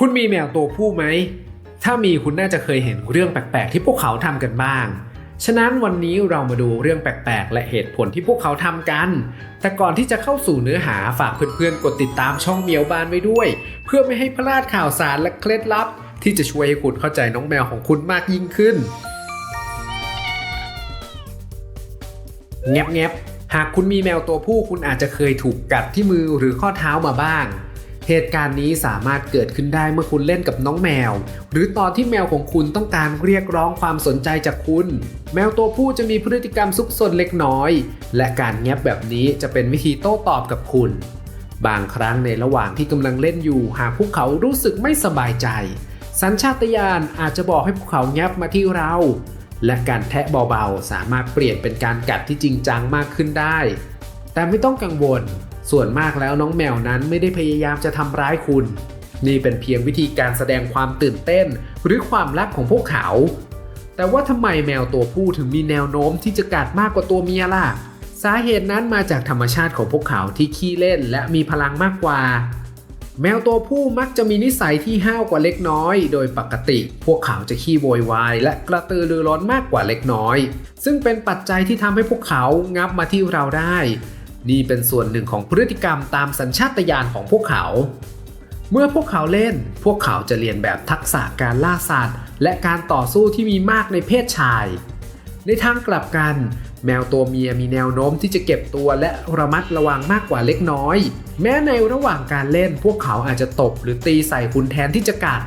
คุณมีแมวตัวผู้ไหม ถ้ามีคุณน่าจะเคยเห็นเรื่องแปลกๆ ที่พวกเขาทำกันบ้าง ฉะนั้นวันนี้เรามาดูเรื่องแปลกๆ และเหตุผลที่พวกเขาทำกัน แต่ก่อนที่จะเข้าสู่เนื้อหาฝากเพื่อนๆ กดติดตามช่องเมียวบานไว้ด้วย เพื่อไม่ให้พลาดข่าวสารและเคล็ดลับ ที่จะช่วยให้คุณเข้าใจน้องแมวของคุณมากยิ่งขึ้น แงบแงบหากคุณมีแมวตัวผู้คุณอาจจะเคยถูกกัดที่มือหรือข้อเท้ามาบ้าง เหตุการณ์นี้สามารถเกิดขึ้นได้เมื่อคุณเล่นกับน้องแมว หรือตอนที่แมวของคุณต้องการเรียกร้องความสนใจจากคุณ แมวตัวผู้จะมีพฤติกรรมซุกซนเล็กน้อย และการแงบแบบนี้จะเป็นวิธีโต้ตอบกับคุณ บางครั้งในระหว่างที่กำลังเล่นอยู่ หากพวกเขารู้สึกไม่สบายใจ สัญชาตญาณอาจจะบอกให้พวกเขาแงบมาที่เรา และการแทะเบาๆสามารถเปลี่ยนเป็นการกัดที่จริงจังมากขึ้นได้ แต่ไม่ต้องกังวล ส่วนมากแล้วน้องแมวนั้นไม่ได้พยายามจะทำร้ายคุณ นี่เป็นเพียงวิธีการแสดงความตื่นเต้น หรือความรักของพวกเขา แต่ว่าทำไมแมวตัวผู้ถึงมีแนวโน้มที่จะกัดมากกว่าตัวเมียล่ะ สาเหตุนั้นมาจากธรรมชาติของพวกเขาที่ขี้เล่นและมีพลังมากกว่า แมวตัวผู้มักจะมีนิสัยที่ห้าวกว่าเล็กน้อย โดยปกติ พวกเขาจะขี้โวยวายและกระตือรือร้นมากกว่าเล็กน้อย ซึ่งเป็นปัจจัยที่ทำให้พวกเขางับมาที่เราได้ นี่เป็นส่วนหนึ่งของพฤติกรรมตามสัญชาตญาณของพวกเขา เมื่อพวกเขาเล่น พวกเขาจะเรียนแบบทักษะการล่าสัตว์ และการต่อสู้ที่มีมากในเพศชาย ในทางกลับกัน แมวตัวเมียมีแนวโน้มที่จะเก็บตัวและระมัดระวังมากกว่าเล็กน้อย แม้ในระหว่างการเล่น พวกเขาอาจจะตบหรือตีใส่คุณแทนที่จะกัด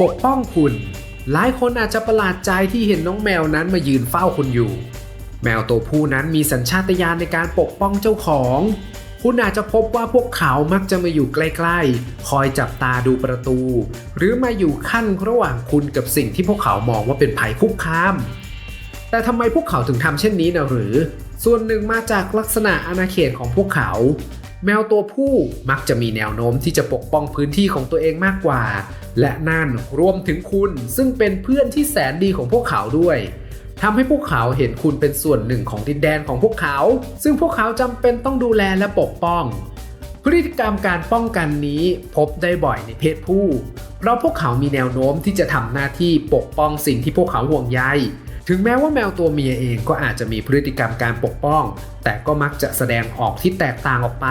ปกป้องคุณ หลายคนอาจจะประหลาดใจที่เห็นน้องแมวนั้นมายืนเฝ้าคุณอยู่ แมวตัวผู้นั้นมีสัญชาตญาณในการปกป้องเจ้าของ คุณอาจจะพบว่าพวกเขามักจะมาอยู่ใกล้ๆ คอยจับตาดูประตู หรือมาอยู่ขั้นระหว่างคุณกับสิ่งที่พวกเขามองว่าเป็นภัยคุกคาม แต่ทำไมพวกเขาถึงทำเช่นนี้นะหรือ ส่วนหนึ่งมาจากลักษณะอาณาเขตของพวกเขา แมวตัวผู้มักจะมีแนวโน้มที่จะปกป้องพื้นที่ของตัวเองมากกว่า และนั่นรวมถึงคุณซึ่งเป็นเพื่อนที่แสนดีของพวกเขาด้วย ทำให้พวกเขาเห็นคุณเป็นส่วนหนึ่งของดินแดนของพวกเขา ซึ่งพวกเขาจำเป็นต้องดูแลและปกป้อง พฤติกรรมการป้องกันนี้พบได้บ่อยในเพศผู้ เพราะพวกเขามีแนวโน้มที่จะทำหน้าที่ปกป้องสิ่งที่พวกเขาห่วงใยถึงแม้ว่าแมวตัวเมียเองก็อาจจะมีพฤติกรรมการปกป้อง แต่ก็มักจะแสดงออกที่แตกต่างออกไป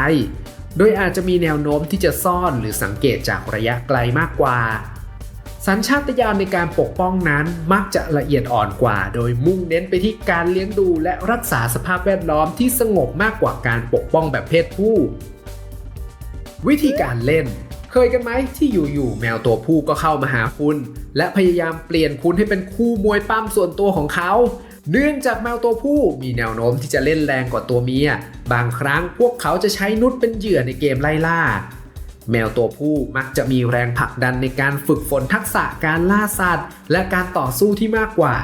โดยอาจจะมีแนวโน้มที่จะซ่อนหรือสังเกตจากระยะไกลมากกว่า สัญชาตญาณในการปกป้องนั้นมักจะละเอียดอ่อนกว่า โดยมุ่งเน้นไปที่การเลี้ยงดูและรักษาสภาพแวดล้อมที่สงบมากกว่าการปกป้องแบบเพศผู้ วิธีการเล่น เคยกันไหมที่อยู่ๆแมวตัวผู้ก็เข้ามาหาคุณ และพยายามเปลี่ยนคุณให้เป็นคู่มวยปั้มส่วนตัวของเขา เนื่องจากแมวตัวผู้มีแนวโน้มที่จะเล่นแรงกว่าตัวเมีย บางครั้งพวกเขาจะใช้นุชเป็นเหยื่อในเกมไล่ล่า แมวตัวผู้มักจะมีแรงผลักดันในการฝึกฝนทักษะการล่าสัตว์ และการต่อสู้ที่มากกว่า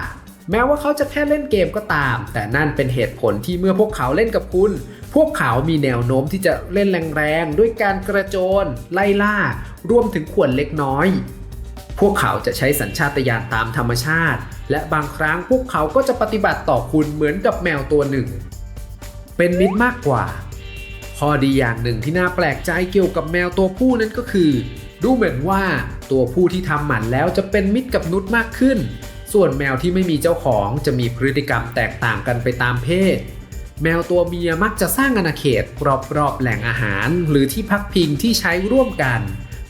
แม้ว่าเขาจะแค่เล่นเกมก็ตาม แต่นั่นเป็นเหตุผลที่เมื่อพวกเขาเล่นกับคุณ พวกเขามีแนวโน้มที่จะเล่นแรงๆด้วยการกระโจน ไล่ล่ารวมถึงข่วนเล็กน้อย พวกเขาจะใช้สัญชาตญาณตามธรรมชาติ และบางครั้งพวกเขาก็จะปฏิบัติต่อคุณเหมือนกับแมวตัวหนึ่ง เป็นมิตรมากกว่า ข้อดีอย่างหนึ่งที่น่าแปลกใจเกี่ยวกับแมวตัวผู้นั้นก็คือ ดูเหมือนว่าตัวผู้ที่ทำหมันแล้วจะเป็นมิตรกับนุษย์มากขึ้น ส่วนแมวที่ไม่มีเจ้าของจะมีพฤติกรรมแตกต่างกันไปตามเพศ แมวตัวเมียมักจะสร้างอาณาเขตรอบๆแหล่งอาหาร หรือที่พักพิงที่ใช้ร่วมกัน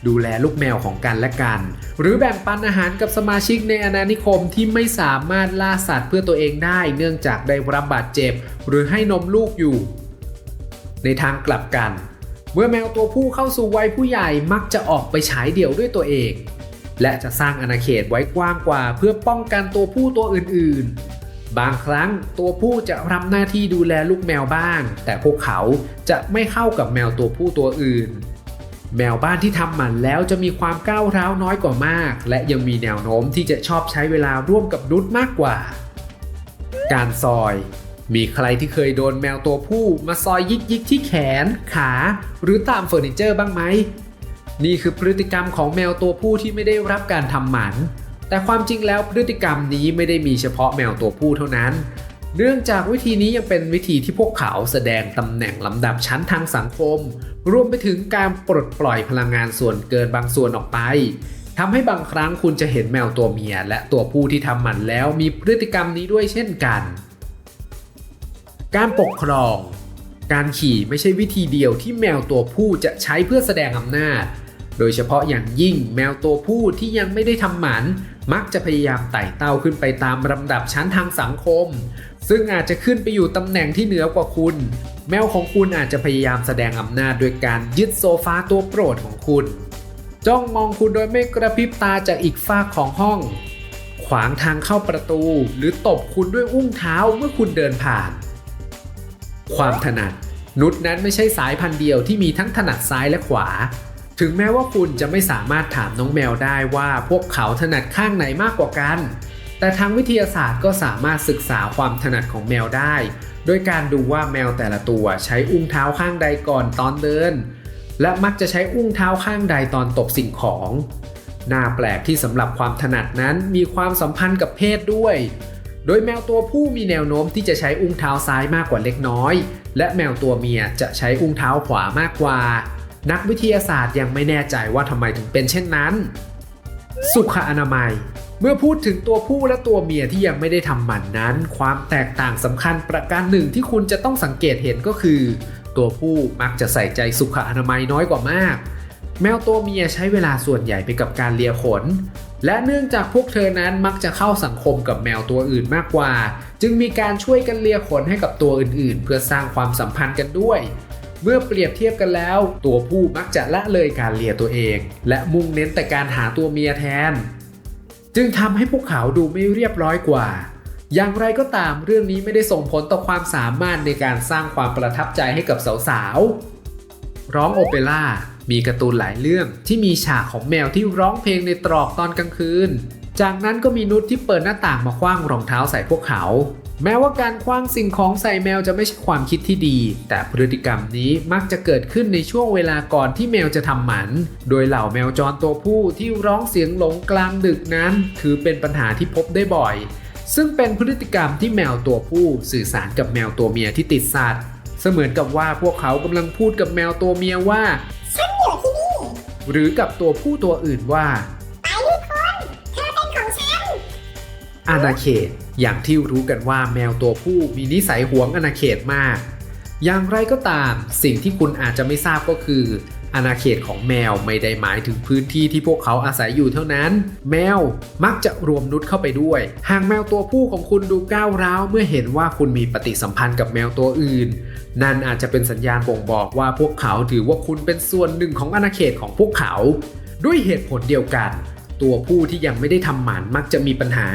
ดูแลลูกแมวของกันและกัน หรือแบ่งปันอาหารกับสมาชิกในอาณานิคมที่ไม่สามารถล่าสัตว์เพื่อตัวเองได้ เนื่องจากได้รับบาดเจ็บ หรือให้นมลูกอยู่ ในทางกลับกัน เมื่อแมวตัวผู้เข้าสู่วัยผู้ใหญ่มักจะออกไปฉายเดี่ยวด้วยตัวเอง และจะสร้างอาณาเขตไว้กว้างกว่าเพื่อป้องกันตัวผู้ตัวอื่นๆ บางครั้งตัวผู้จะรับหน้าที่ดูแลลูกแมวบ้าง แต่พวกเขาจะไม่เข้ากับแมวตัวผู้ตัวอื่น แมวบ้านที่ทำหมันแล้วจะมีความก้าวร้าวน้อยกว่ามาก และยังมีแนวโน้มที่จะชอบใช้เวลาร่วมกับนุษย์มากกว่า การซอย มีใครที่เคยโดนแมวตัวผู้มาซอยยิกยิกที่แขน ขา หรือตามเฟอร์นิเจอร์บ้างไหม นี่คือพฤติกรรมของแมวตัวผู้ที่ไม่ได้รับการทำหมัน แต่ความจริงแล้วพฤติกรรมนี้ไม่ได้มีเฉพาะแมวตัวผู้เท่านั้น เนื่องจากวิธีนี้ยังเป็นวิธีที่พวกเขาแสดงตำแหน่งลำดับชั้นทางสังคม รวมไปถึงการปลดปล่อยพลังงานส่วนเกินบางส่วนออกไปทำให้บางครั้งคุณจะเห็นแมวตัวเมีย และตัวผู้ที่ทำหมันแล้วมีพฤติกรรมนี้ด้วยเช่นกัน การปกครอง การขี่ไม่ใช่วิธีเดียวที่แมวตัวผู้จะใช้เพื่อแสดงอำนาจ โดยเฉพาะอย่างยิ่งแมวตัวผู้ที่ยังไม่ได้ทำหมัน มักจะพยายามไต่เต้าขึ้นไปตามลำดับชั้นทางสังคม ซึ่งอาจจะขึ้นไปอยู่ตำแหน่งที่เหนือกว่าคุณ แมวของคุณอาจจะพยายามแสดงอำนาจโดยการยึดโซฟาตัวโปรดของคุณ จ้องมองคุณโดยไม่กระพริบตาจากอีกฝากของห้อง ขวางทางเข้าประตู หรือตบคุณด้วยอุ้งเท้าเมื่อคุณเดินผ่าน ความถนัด นุษนั้นไม่ใช่สายพันธุ์เดียวที่มีทั้งถนัดซ้ายและขวา ถึงแม้ว่าคุณจะไม่สามารถถามน้องแมวได้ว่าพวกเขาถนัดข้างไหนมากกว่ากัน แต่ทางวิทยาศาสตร์ก็สามารถศึกษาความถนัดของแมวได้ โดยการดูว่าแมวแต่ละตัวใช้อุ้งเท้าข้างใดก่อนตอนเดิน และมักจะใช้อุ้งเท้าข้างใดตอนตบสิ่งของ น่าแปลกที่สำหรับความถนัดนั้นมีความสัมพันธ์กับเพศด้วย โดยแมวตัวผู้มีแนวโน้มที่จะใช้อุ้งเท้าซ้ายมากกว่าเล็กน้อย และแมวตัวเมียจะใช้อุ้งเท้าขวามากกว่า นักวิทยาศาสตร์ยังไม่แน่ใจว่าทำไมถึงเป็นเช่นนั้น สุขอนามัย เมื่อพูดถึงตัวผู้และตัวเมียที่ยังไม่ได้ทำหมันนั้น ความแตกต่างสำคัญประการหนึ่งที่คุณจะต้องสังเกตเห็นก็คือ ตัวผู้มักจะใส่ใจสุขอนามัยน้อยกว่ามาก แมวตัวเมียใช้เวลาส่วนใหญ่ไปกับการเลียขน และเนื่องจากพวกเธอนั้นมักจะเข้าสังคมกับแมวตัวอื่นมากกว่า จึงมีการช่วยกันเลียขนให้กับตัวอื่นๆ เพื่อสร้างความสัมพันธ์กันด้วย เมื่อเปรียบเทียบกันแล้ว ตัวผู้มักจะละเลยการเลียตัวเอง และมุ่งเน้นแต่การหาตัวเมียแทน จึงทำให้พวกเขาดูไม่เรียบร้อยกว่า อย่างไรก็ตามเรื่องนี้ไม่ได้ส่งผลต่อความสามารถในการสร้างความประทับใจให้กับสาวๆร้องโอเปร่า มีการ์ตูนหลายเรื่องที่มีฉากของแมวที่ร้องเพลงในตรอกตอนกลางคืน จากนั้นก็มีนุชที่เปิดหน้าต่างมาคว้างรองเท้าใส่พวกเขา แม้ว่าการคว้างสิ่งของใส่แมวจะไม่ใช่ความคิดที่ดี แต่พฤติกรรมนี้มักจะเกิดขึ้นในช่วงเวลาก่อนที่แมวจะทำหมัน โดยเหล่าแมวจรตัวผู้ที่ร้องเสียงหลงกลางดึกนั้น ถือเป็นปัญหาที่พบได้บ่อย ซึ่งเป็นพฤติกรรมที่แมวตัวผู้สื่อสารกับแมวตัวเมียที่ติดสัตว์เสมือนกับว่าพวกเขากำลังพูดกับแมวตัวเมียว่า หรือกับตัวผู้ตัวอื่นว่าไปลูกคนเธอเป็นของฉันอาณาเขตอย่างที่รู้กันว่าแมวตัวผู้มีนิสัยหวงอาณาเขตมาก อย่างไรก็ตามสิ่งที่คุณอาจจะไม่ทราบก็คือ อาณาเขตของแมวไม่ได้หมายถึงพื้นที่ที่พวกเขาอาศัยอยู่เท่านั้น แมวมักจะรวมนุษย์เข้าไปด้วย หากแมวตัวผู้ของคุณดูก้าวร้าว เมื่อเห็นว่าคุณมีปฏิสัมพันธ์กับแมวตัวอื่น นั่นอาจจะเป็นสัญญาณบ่งบอกว่าพวกเขาถือว่าคุณเป็นส่วนหนึ่งของอาณาเขตของพวกเขา ด้วยเหตุผลเดียวกัน ตัวผู้ที่ยังไม่ได้ทำหมันมักจะมีปัญหา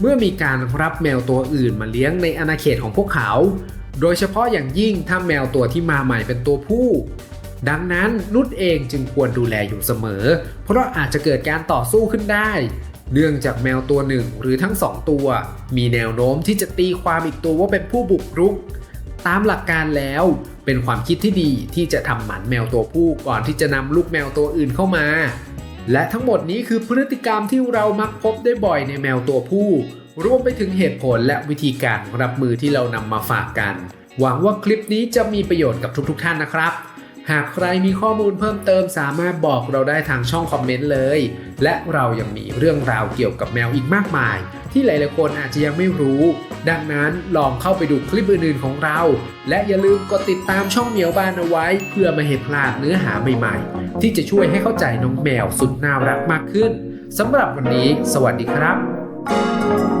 เมื่อมีการรับแมวตัวอื่นมาเลี้ยงในอาณาเขตของพวกเขา โดยเฉพาะอย่างยิ่งถ้าแมวตัวที่มาใหม่เป็นตัวผู้ ดังนั้นนุชเองจึงควรดูแลอยู่เสมอ เพราะอาจจะเกิดการต่อสู้ขึ้นได้ เนื่องจากแมวตัวหนึ่งหรือทั้งสองตัว มีแนวโน้มที่จะตีความอีกตัวว่าเป็นผู้บุกรุก ตามหลักการแล้วเป็นความคิดที่ดีที่จะทำหมันแมวตัวผู้ก่อนที่จะนำลูกแมวตัวอื่นเข้ามา และทั้งหมดนี้คือพฤติกรรมที่เรามักพบได้บ่อยในแมวตัวผู้ รวมไปถึงเหตุผลและวิธีการรับมือที่เรานำมาฝากกัน หวังว่าคลิปนี้จะมีประโยชน์กับทุกๆทท่านนะครับ หากใครมีข้อมูลเพิ่มเติมสามารถบอกเราได้ทางช่องคอมเมนต์เลย และเรายังมีเรื่องราวเกี่ยวกับแมวอีกมากมาย ที่หลายๆคนอาจจะยังไม่รู้ ดังนั้นลองเข้าไปดูคลิปอื่นๆของเรา และอย่าลืมกดติดตามช่องเหมียวบ้านเอาไว้ เพื่อไม่ให้พลาดเนื้อหาใหม่ๆ ที่จะช่วยให้เข้าใจน้องแมวสุดน่ารักมากขึ้นสำหรับวันนี้ สวัสดีครับ